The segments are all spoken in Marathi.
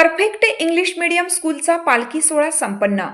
परफेक्ट इंग्लिश मीडियम स्कूलचा पालखी सोहळा संपन्न.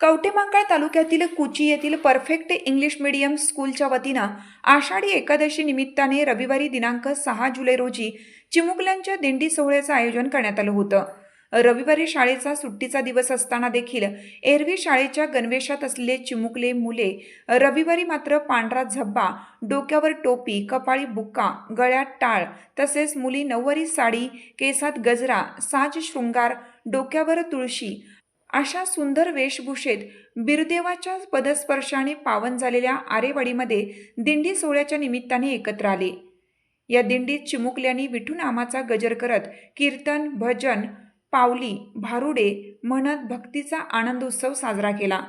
कवटेमांगळ तालुक्यातील कुची येथील परफेक्ट इंग्लिश मीडियम स्कूलच्या वतीनं आषाढी एकादशी निमित्ताने रविवारी दिनांक सहा जुलै रोजी चिमुकल्यांच्या दिंडी सोहळ्याचं आयोजन करण्यात आलं होतं. रविवारी शाळेचा सुट्टीचा दिवस असताना देखील एरवी शाळेच्या गणवेशात असलेले चिमुकले मुले रविवारी मात्र पांढरा झब्बा डोक्यावर टोपी कपाळी बुक्का गळ्यात टाळ तसेच मुली नऊवारी साडी केसात गजरा साज शृंगार डोक्यावर तुळशी अशा सुंदर वेशभूषेत बिरदेवाच्या पदस्पर्शाने पावन झालेल्या आरेवाडीमध्ये दिंडी सोहळ्याच्या निमित्ताने एकत्र आले. या दिंडीत चिमुकल्यांनी विठुनामाचा गजर करत कीर्तन भजन पावली भारुडे म्हणत भक्तीचा आनंद उत्सव साजरा केला.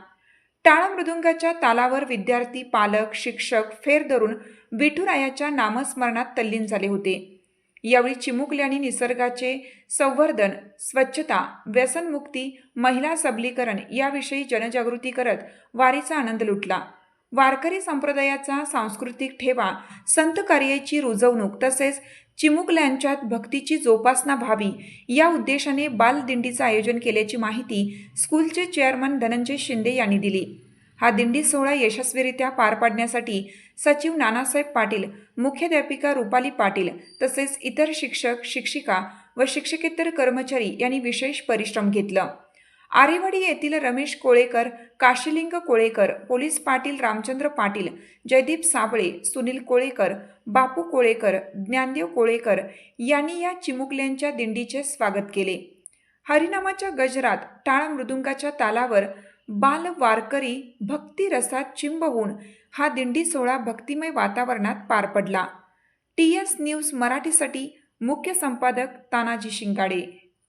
टाळ मृदुंगाच्या तालावर विद्यार्थी पालक शिक्षक फेर धरून विठुरायाच्या नामस्मरणात तल्लीन झाले होते. यावेळी चिमुकले आणि निसर्गाचे संवर्धन स्वच्छता व्यसनमुक्ती महिला सबलीकरण याविषयी जनजागृती करत वारीचा आनंद लुटला. वारकरी संप्रदायाचा सांस्कृतिक ठेवा संत कार्याची रुजवणूक तसेच चिमुकल्यांच्यात भक्तीची जोपासना व्हावी. या उद्देशाने बालदिंडीचं आयोजन केल्याची माहिती स्कूलचे चेअरमन धनंजय शिंदे यांनी दिली. हा दिंडी सोहळा यशस्वीरित्या पार पाडण्यासाठी सचिव नानासाहेब पाटील मुख्याध्यापिका रुपाली पाटील तसेच इतर शिक्षक शिक्षिका व शिक्षकेतर कर्मचारी यांनी विशेष परिश्रम घेतलं. आरेवाडी येथील रमेश कोळेकर काशीलिंग कोळेकर पोलीस पाटील रामचंद्र पाटील जयदीप साबळे सुनील कोळेकर बापू कोळेकर ज्ञानदेव कोळेकर यांनी या चिमुकल्यांच्या दिंडीचे स्वागत केले. हरिनामाच्या गजरात टाळ मृदुंगाच्या तालावर बाल वारकरी भक्ती रसात चिंब होऊन हा दिंडी सोहळा भक्तिमय वातावरणात पार पडला. टी एस न्यूज मराठीसाठी मुख्य संपादक तानाजी शिंगाडे.